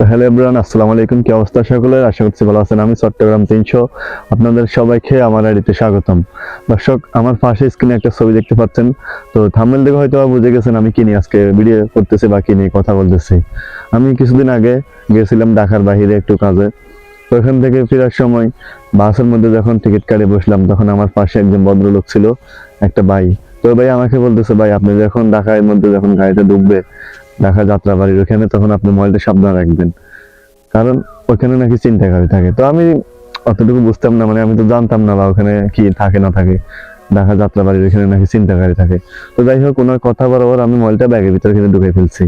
Hello everyone, আসসালামু আলাইকুম। কি অবস্থা সকলের? আশা করছি ভালো আছেন। আমি চট্টগ্রাম তিনশো। আপনাদের সবাইকে আমার আইডিতে স্বাগতম। দর্শক, আমার পাশে স্ক্রিনে একটা ছবি দেখতে পাচ্ছেন। তো থাম্বনেল দেখে হয়তো বুঝে গেছেন আমি কি নিয়ে আজকে ভিডিও করতেছি বা কি নিয়ে কথা বলতেছি। আমি কিছুদিন আগে গেছিলাম ঢাকার বাইরে একটু কাজে। তো ওখান থেকে ফেরার সময় বাসের মধ্যে যখন টিকিট কাটে বসলাম, তখন আমার পাশে একজন ভদ্রলোক ছিল, একটা ভাই। তো ভাই আমাকে বলতেছে, ভাই, আপনি যখন ঢাকার মধ্যে যখন গাড়িতে ঢুকবে ঢাকা যাত্রাবাড়ির ওখানে, তখন আপনি মোবাইলটা সাবধান রাখবেন। কারণ ওখানে নাকি চিন্তাকারী থাকে। তো আমি অতটুকু বুঝতাম না মানে আমি তো জানতাম না বা ওখানে কি থাকে, না থাকে। ঢাকা যাত্রাবাড়ির ওখানে নাকি চিন্তাকারী থাকে। তো যাই হোক, ওনার কথা বরাবর আমি মোবাইলটা ব্যাগের ভিতরে কিনে ঢুকে ফেলছি।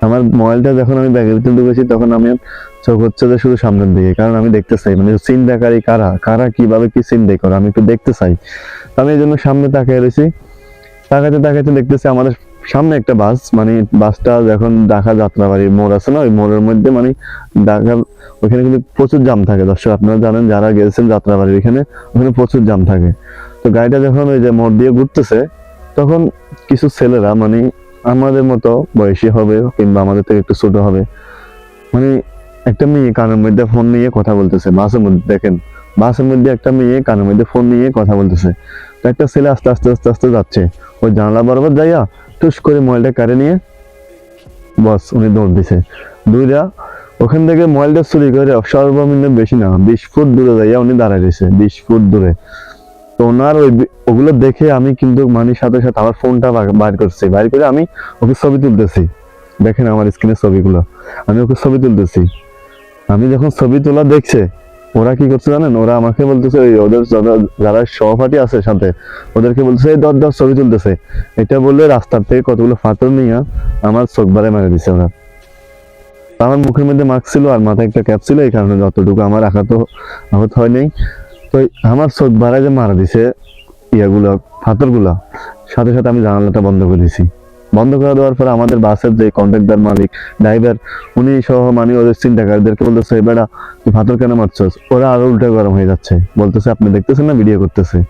আমার মোবাইলটা যখন আমি ব্যাগের ভিতরে ঢুকেছি, তখন আমি চোখ হচ্ছে যে শুধু সামনের দিকে। কারণ আমি দেখতে চাই মানে চিন্তাকারী কারা? কারা কীভাবে কি চিন্তা করে আমি একটু দেখতে চাই। আমি এই জন্য সামনে তাকিয়ে রয়েছি। তাকাতে তাকাতে দেখতেছি আমাদের সামনে একটা বাস মানে বাসটা যখন ঢাকা যাত্রাবাড়ির মোড় আছে না, ওই মোড়ের মধ্যে মানে ঢাকার ওখানে কিন্তু প্রচুর জাম থাকে। দর্শক, আপনারা জানেন যারা গেছেন যাত্রাবাড়ির ওখানে ওখানে প্রচুর জাম থাকে। তো গাড়িটা যখন ওই যে মোড় দিয়ে ঘুরতেছে, তখন কিছু ছেলেরা মানে আমাদের মতো বয়সী হবে কিংবা আমাদের থেকে একটু ছোট হবে মানে একটা মেয়ে কানের মধ্যে ফোন নিয়ে কথা বলতেছে। বাসের মধ্যে, দেখেন, বাসের মধ্যে একটা মেয়ে কানের মধ্যে ফোন নিয়ে কথা বলতেছে। তো একটা ছেলে আস্তে আস্তে আস্তে আস্তে যাচ্ছে। ওই জানলা বরাবর যাইয়া টুস করে মোবাইলটা কারে নিয়ে বস, উনি দৌড় দিছে। দুইটা ওখান থেকে মোবাইলটা চুরি করে সর্বনিম্ন বেশি না, বিশ ফুট দূরে যাইয়া উনি দাঁড়ায় রয়েছে, বিশ ফুট দূরে। তো ওনার ওই ওগুলো দেখে আমি কিন্তু মানে সাথে সাথে আমার ফোনটা বাইর করছি, বাইর করে আমি ওকে ছবি তুলতেছি। দেখেন আমার স্ক্রিনের ছবিগুলো। আমি ওকে ছবি তুলতেছি। আমি যখন ছবি তোলা দেখছে ওরা কি করছে জানেন? ওরা আমাকে বলতেছে ওই ওদের যারা- সহপাঠী আছে সাথে, ওদেরকে বলতেছে দর দর ছবি তুলতেছে। এটা বললে রাস্তার থেকে কতগুলো ফাটল নিয়ে আমার চোখ বারে মেরে দিছে ওরা। আমার মুখের মধ্যে মাস্ক ছিল আর মাথায় একটা ক্যাপ ছিল, এই কারণে যতটুকু আমার আঘাত আহত হয় নাই তো আমার চোখ বারে যে মারা দিছে ইয়াগুলো ফাতরগুলো সাথে সাথে আমি জানালাটা বন্ধ করে দিছি বন্ধ করে দেওয়ার পরে আমাদের বাসের যে কন্ট্রাক্টর মালিক ড্রাইভার উনি সহ মানে ওদের চিন্তাকারীদেরকে বলতেছে, "এই বেটা তুই ফাতর কেন মারছস? ওরা আরও উল্টা গরম হয়ে যাচ্ছে। বলতেছে, আপনি দেখতেছেন না ভিডিও করতেছে?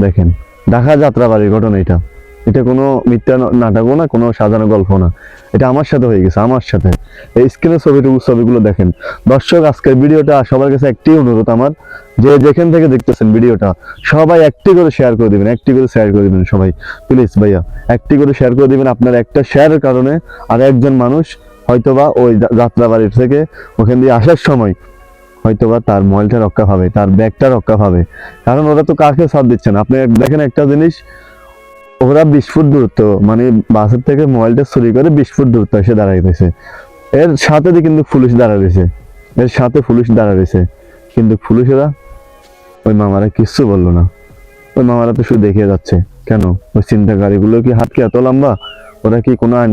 দেখেন, ঢাকা যাত্রা বাড়ির ঘটনা এটা। এটা কোনো মিথ্যা নাটকও না, কোনো সাজানো গল্প না। এটা আমার সাথে হয়ে গেছে, আমার সাথে। এই স্ক্রিনের ছবিটুকু, ছবিগুলো দেখেন। দর্শক, আজকের ভিডিওটা সবার কাছে একটি অনুরোধ আমার, যে যেখান থেকে দেখতেছেন ভিডিওটা, সবাই একটি করে শেয়ার করে দিবেন, একটি করে শেয়ার করে দেবেন সবাই। প্লিজ ভাইয়া, একটি করে শেয়ার করে দিবেন আপনার একটা শেয়ারের কারণে আর একজন মানুষ হয়তোবা ওই যা- যাত্রাবাড়ির থেকে ওখান দিয়ে আসার সময় হয়তোবা তার মোবাইলটা রক্ষা পাবে, তার ব্যাগটা রক্ষা পাবে। কারণ ওরা তো কাকে সাথ দিচ্ছে না। আপনি দেখেন একটা জিনিস ওরা বিশ ফুট দূরত্ব মানে বাসের থেকে মোবাইলটা চুরি করে বিশ ফুট দূরত্ব এসে দাঁড়াই রয়েছে। এর সাথে কিন্তু পুলিশ দাঁড়া রয়েছে। এর সাথে পুলিশ দাঁড়া রয়েছে। কিন্তু পুলিশেরা ওই মামারা কিচ্ছু বলল না। ওই মামারা তো শুধু দেখে যাচ্ছে। কেন? ওই চিন্তাকারীগুলো কি হাত কি এত লম্বা? ওরা কি কোনো আইন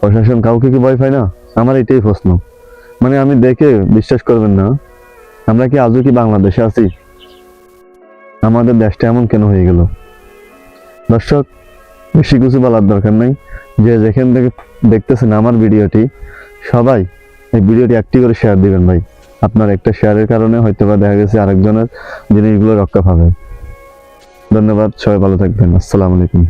প্রশাসন কাউকে কি ভয় পায় না? আমার এটাই প্রশ্ন। মানে আমি দেখে বিশ্বাস করবেন না। আমরা কি আজও কি বাংলাদেশে আছি? আমাদের দেশটা এমন কেন হয়ে গেল? দর্শক, বেশি কিছু বলার দরকার নাই। যে যেখান থেকে দেখতেছেন আমার ভিডিওটি, সবাই এই ভিডিওটি একটি করে শেয়ার দিবেন ভাই। আপনার একটা শেয়ারের কারণে হয়তো বা দেখা গেছে আরেকজনের জিনিসগুলো রক্ষা পাবে। ধন্যবাদ, সবাই ভালো থাকবেন। আসসালামু আলাইকুম।